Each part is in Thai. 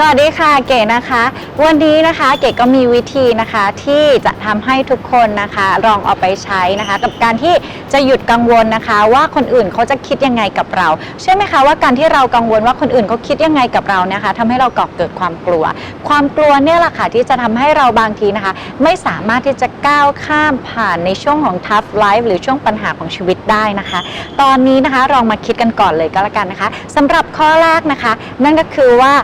สวัสดีค่ะเก๋นะคะ วันนี้นะคะเก๋ก็มีวิธีนะคะที่จะทำให้ทุกคนนะคะลองเอาไปใช้นะคะ กับการที่จะหยุดกังวลนะคะ ว่าคนอื่นเขาจะคิดยังไงกับเรา เชื่อไหมคะว่าการที่เรากังวลว่าคนอื่นเขาคิดยังไงกับเรานะคะทำให้เราก่อเกิดความกลัว ความกลัวเนี่ยแหละค่ะที่จะทำให้เราบางทีนะคะ ไม่สามารถที่จะก้าวข้ามผ่านในช่วงของ tough life หรือช่วงปัญหาของชีวิตได้นะคะ ตอนนี้นะคะลองมาคิดกันก่อนเลยก็แล้วกันนะคะสำหรับข้อแรกนะคะ นั่นก็คือว่า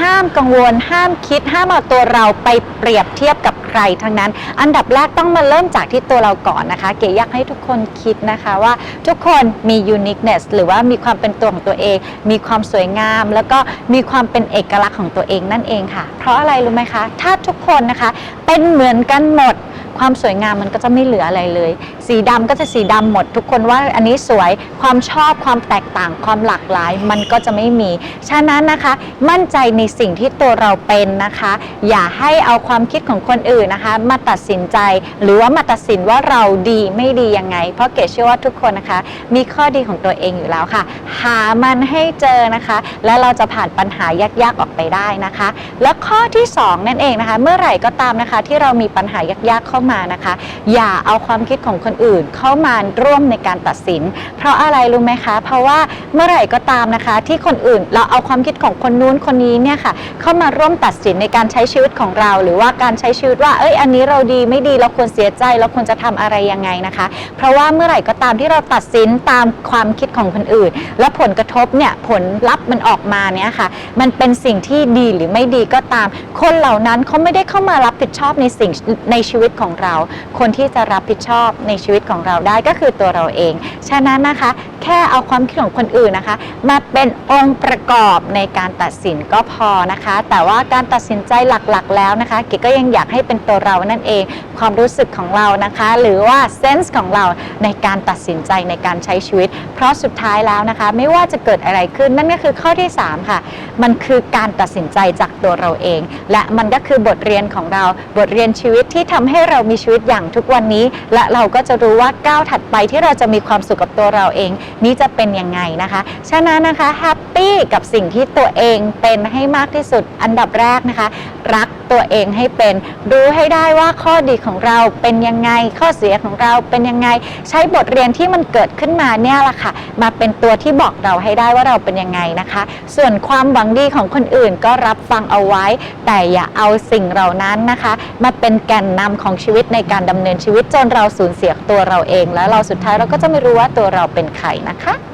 ห้ามกังวล ห้ามคิด ห้ามเอาตัวเราไปเปรียบเทียบกับใครทั้งนั้น อันดับแรกต้องมาเริ่มจากที่ตัวเราก่อนนะคะ เก๋อยากให้ทุกคนคิดนะคะว่าทุกคนมี uniqueness หรือว่ามีความเป็นตัวของตัวเอง มีความสวยงาม แล้วก็มีความเป็นเอกลักษณ์ของตัวเองนั่นเองค่ะ เพราะอะไรรู้ไหมคะ ถ้าทุกคนนะคะเป็นเหมือนกันหมด ความสวยงามมันก็จะไม่เหลืออะไรเลย สีดำก็จะสีดำหมด ทุกคนว่าอันนี้สวยความชอบความแตกต่างความหลากหลายมันก็จะไม่มี ฉะนั้นนะคะ มั่นใจในสิ่งที่ตัวเราเป็นนะคะ อย่าให้เอาความคิดของคนอื่นนะคะ มาตัดสินใจ หรือว่ามาตัดสินว่าเราดีไม่ดียังไง เพราะเกดเชื่อว่าทุกคนนะคะ มีข้อดีของตัวเองอยู่แล้วค่ะ หามันให้เจอนะคะ แล้วเราจะผ่านปัญหายากๆออกไปได้นะคะ แล้วข้อที่สองนั่นเองนะคะ เมื่อไหร่ก็ตามนะคะ ที่เรามีปัญหายากๆเข้ามานะคะ อย่าเอาความคิดของคนอื่นเข้ามาร่วมในการตัดสิน เพราะอะไรรู้ไหมคะ เพราะว่าเมื่อไหร่ก็ตามนะคะ ที่คนอื่นเราเอาความคิดของคนนู้นคนนี้เนี่ยค่ะเข้ามาร่วมตัดสินในการใช้ชีวิตของเรา หรือว่าการใช้ชีวิตว่าเอ้ยอันนี้เราดีไม่ดีเราควรเสียใจเราควรจะทำอะไรยังไงนะคะ เพราะว่าเมื่อไหร่ก็ตามที่เราตัดสินตามความคิดของคนอื่น และผลกระทบเนี่ยผลลัพธ์มันออกมาเนี่ยค่ะ มันเป็นสิ่งที่ดีหรือไม่ดีก็ตาม คนเหล่านั้นเขาไม่ได้เข้ามารับผิดชอบในสิ่งในชีวิตของเรา คนที่จะรับผิดชอบในชีวิตของเราได้ก็คือตัวเราเอง ฉะนั้นนะคะ แค่เอาความคิดของคนอื่นนะคะ มาเป็นองค์ประกอบในการตัดสินก็พอนะคะ แต่ว่าการตัดสินใจหลักๆ แล้วนะคะเก๋ก็ยังอยากให้เป็นตัวเรานั่นเอง ความรู้สึกของเรานะคะ หรือว่าเซนส์ของเราในการตัดสินใจในการใช้ชีวิต เพราะสุดท้ายแล้วนะคะ ไม่ว่าจะเกิดอะไรขึ้นนั่นก็คือข้อที่ 3 ค่ะ มันคือการตัดสินใจจากตัวเราเอง และมันก็คือบทเรียนของเราบทเรียนชีวิตที่ทำให้เรามีชีวิตอย่างทุกวันนี้ และเราก็จะรู้ว่าก้าวถัดไปที่เราจะมีความสุขกับตัวเราเอง นี้จะเป็นยังไงนะคะ ฉะนั้นนะคะแฮปปี้กับสิ่งที่ตัวเองเป็นให้มากที่สุดอันดับแรกนะคะ รัก ตัวเองให้เป็นรู้ให้ได้ว่าข้อดีของเราเป็นยังไง ข้อเสียของเราเป็นยังไง ใช้บทเรียนที่มันเกิดขึ้นมาเนี่ยแหละค่ะ มาเป็นตัวที่บอกเราให้ได้ว่าเราเป็นยังไงนะคะ ส่วนความหวังดีของคนอื่นก็รับฟังเอาไว้ แต่อย่าเอาสิ่งเหล่านั้นนะคะ มาเป็นแก่นนำของชีวิตในการดำเนินชีวิตจนเราสูญเสียตัวเราเอง แล้วเราสุดท้ายเราก็จะไม่รู้ว่าตัวเราเป็นใครนะคะ